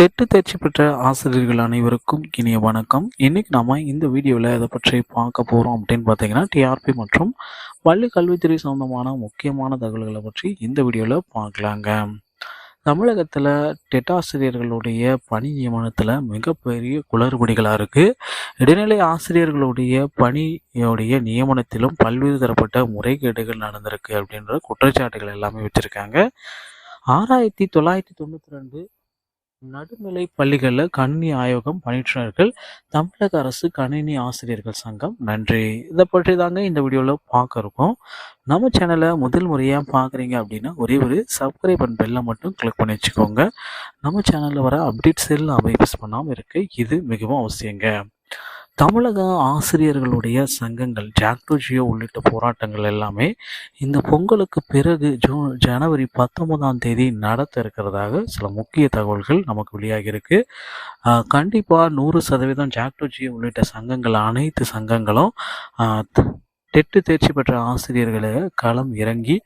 TET தேர்ச்சி பெற்ற ஆசிரியர்கள் அனைவருக்கும் இனிய வணக்கம். இன்னைக்கு நாம இந்த வீடியோவில் இதை பற்றி பார்க்க போகிறோம் அப்படின்னு பார்த்தீங்கன்னா டிஆர்பி மற்றும் பள்ளி கல்வித்துறை சம்பந்தமான முக்கியமான தகவல்களை பற்றி இந்த வீடியோவில் பார்க்கலாங்க. தமிழகத்தில் டெட் ஆசிரியர்களுடைய பணி நியமனத்தில் மிகப்பெரிய குளறுபடிகளாக இருக்குது இடைநிலை ஆசிரியர்களுடைய பணியோடைய நியமனத்திலும் பல்வேறு தரப்பட்ட முறைகேடுகள் நடந்திருக்கு அப்படின்ற குற்றச்சாட்டுகள் எல்லாமே வச்சுருக்காங்க. ஆறாயிரத்தி தொள்ளாயிரத்தி தொண்ணூற்றி ரெண்டு நடுநிலை பள்ளிகளில் கணினி ஆயோகம் பணியாளர்கள் தமிழக அரசு கணினி ஆசிரியர்கள் சங்கம். நன்றி. இதை பற்றி தாங்க இந்த வீடியோவில் பார்க்க இருக்கோம். நம்ம சேனலை முதல் முறையாக பார்க்குறீங்க அப்படின்னா ஒரே ஒரு சப்ஸ்கிரைப் அண்ட் பெல்லை மட்டும் கிளிக் பண்ணி வச்சுக்கோங்க. நம்ம சேனலில் வர அப்டேட்ஸ் எல்லாம் மிஸ் பண்ணாமல் இருக்குது இது மிகவும் அவசியங்க. தமிழக ஆசிரியர்களுடைய சங்கங்கள் ஜாக்டோஜியோ உள்ளிட்ட போராட்டங்கள் எல்லாமே இந்த பொங்கலுக்கு பிறகு ஜூன் ஜனவரி பத்தொன்பதாம் தேதி நடத்த இருக்கிறதாக சில முக்கிய தகவல்கள் நமக்கு வெளியாகியிருக்கு கண்டிப்பாக நூறு சதவீதம் ஜாக்டோஜியோ உள்ளிட்ட சங்கங்கள் அனைத்து சங்கங்களும் டெட்டு தேர்ச்சி பெற்ற ஆசிரியர்களை களம் இறங்கி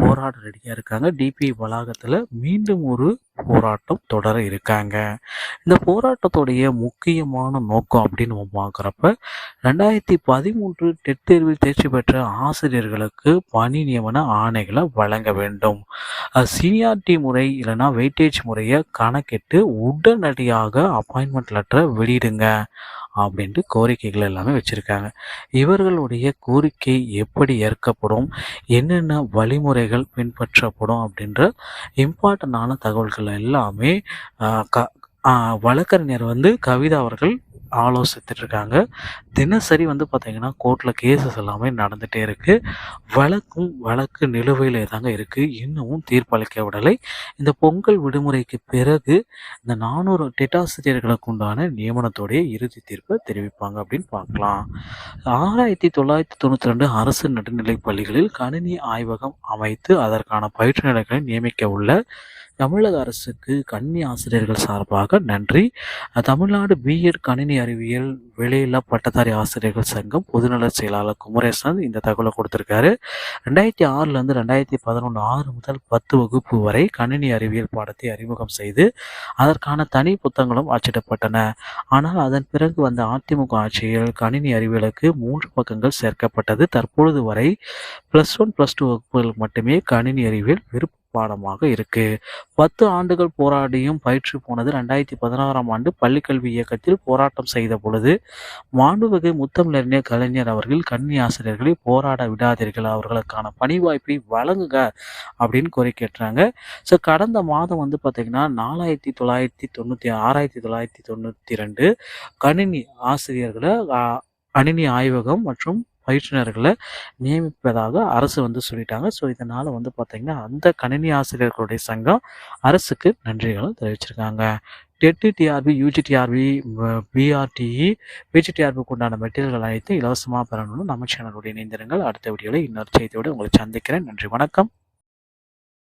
போராட ரெடியாக இருக்காங்க. டிபி வளாகத்தில் மீண்டும் ஒரு போராட்டம் தொடர இருக்காங்க. இந்த போராட்டத்துடைய முக்கியமான நோக்கம் அப்படின்னு நம்ம பார்க்குறப்ப ரெண்டாயிரத்தி பதிமூன்று டெட் தேர்வில் தேர்ச்சி பெற்ற ஆசிரியர்களுக்கு பணி நியமன ஆணைகளை வழங்க வேண்டும். சீனியாரிட்டி முறை இல்லைன்னா வெயிட்டேஜ் முறையை கணக்கிட்டு உடனடியாக அப்பாயின்மெண்ட் லெட்டரை வெளியிடுங்க. அப்படின்ட்டு கோரிக்கைகள் எல்லாமே வச்சுருக்காங்க. இவர்களுடைய கோரிக்கை எப்படி ஏற்கப்படும்? என்னென்ன வழிமுறைகள் பின்பற்றப்படும்? அப்படின்ற இம்பார்ட்டண்டான தகவல்கள் எல்லாமே க வழக்கறிஞர் வந்து கவிதா அவர்கள் ஆலோசித்துட்டு இருக்காங்க தினசரி வந்து பார்த்தீங்கன்னா கோர்ட்டில் கேசஸ் எல்லாமே நடந்துகிட்டே இருக்குது வழக்கும் வழக்கு நிலுவையில் தாங்க இருக்குது இன்னமும் தீர்ப்பளிக்க விடலை. இந்த பொங்கல் விடுமுறைக்கு பிறகு இந்த நானூறு டெட்டாசிரியர்களுக்கு உண்டான நியமனத்தோடைய இறுதி தீர்ப்பை தெரிவிப்பாங்க அப்படின்னு பார்க்கலாம். ஆறாயிரத்தி தொள்ளாயிரத்தி தொண்ணூற்றி ரெண்டு அரசு நடுநிலைப் பள்ளிகளில் கணினி ஆய்வகம் அமைத்து அதற்கான பயிற்றுநர்களை நியமிக்க உள்ள தமிழக அரசுக்கு கணினி ஆசிரியர்கள் சார்பாக நன்றி. தமிழ்நாடு பிஎட் கணினி அறிவியல் வெளியில்லா பட்டதாரி ஆசிரியர்கள் சங்கம் பொதுநல செயலாளர் குமரேசன் இந்த தகவலை கொடுத்திருக்காரு. ரெண்டாயிரத்தி ஆறுலேருந்து ரெண்டாயிரத்தி பதினொன்று ஆறு முதல் பத்து வகுப்பு வரை கணினி அறிவியல் பாடத்தை அறிமுகம் செய்து அதற்கான தனி புத்தகங்களும் அச்சிடப்பட்டன. ஆனால் அதன் பிறகு வந்த அதிமுக ஆட்சியில் கணினி அறிவியலுக்கு மூன்று பக்கங்கள் சேர்க்கப்பட்டது. தற்பொழுது வரை ப்ளஸ் ஒன் ப்ளஸ் டூ வகுப்புகள் மட்டுமே கணினி அறிவியல் விருப்ப பாடமாக இருக்கு. பத்து ஆண்டுகள் போராடியும் பயிற்று போனது ரெண்டாயிரத்தி பதினாறாம் ஆண்டு பள்ளிக்கல்வி இயக்கத்தில் போராட்டம் செய்த பொழுது மாண்புமிகு முத்தமிழறிஞர் கலைஞர் அவர்கள் கணினி ஆசிரியர்களை போராட விடாதீர்கள் அவர்களுக்கான பணி வாய்ப்பை வழங்குங்க அப்படின்னு கோரிக்கைட்டாங்க ஸோ கடந்த மாதம் வந்து பார்த்திங்கன்னா நாலாயிரத்தி தொள்ளாயிரத்தி தொண்ணூற்றி ஆறாயிரத்தி தொள்ளாயிரத்தி தொண்ணூற்றி ரெண்டு கணினி ஆசிரியர்களை கணினி ஆய்வகம் மற்றும் பயிற்றுனர்களை நியமிப்பதாக அரசு வந்து சொல்லிட்டாங்க. ஸோ இதனால் வந்து பார்த்திங்கன்னா அந்த கணினி ஆசிரியர்களுடைய சங்கம் அரசுக்கு நன்றிகளும் தெரிவிச்சிருக்காங்க. டெட்டு டிஆர்பி யூஜிடிஆர்பி பிஆர்டிஇ பிஜிடிஆர்பிக்கு உண்டான மெட்டீரியல்கள் அனைத்து இலவசமாக பெறணும்னு நம்ம சேனலுடைய இணைந்திருங்கள். அடுத்த வீடியோவில் இன்னொரு செய்தியோடு உங்களை சந்திக்கிறேன். நன்றி வணக்கம்.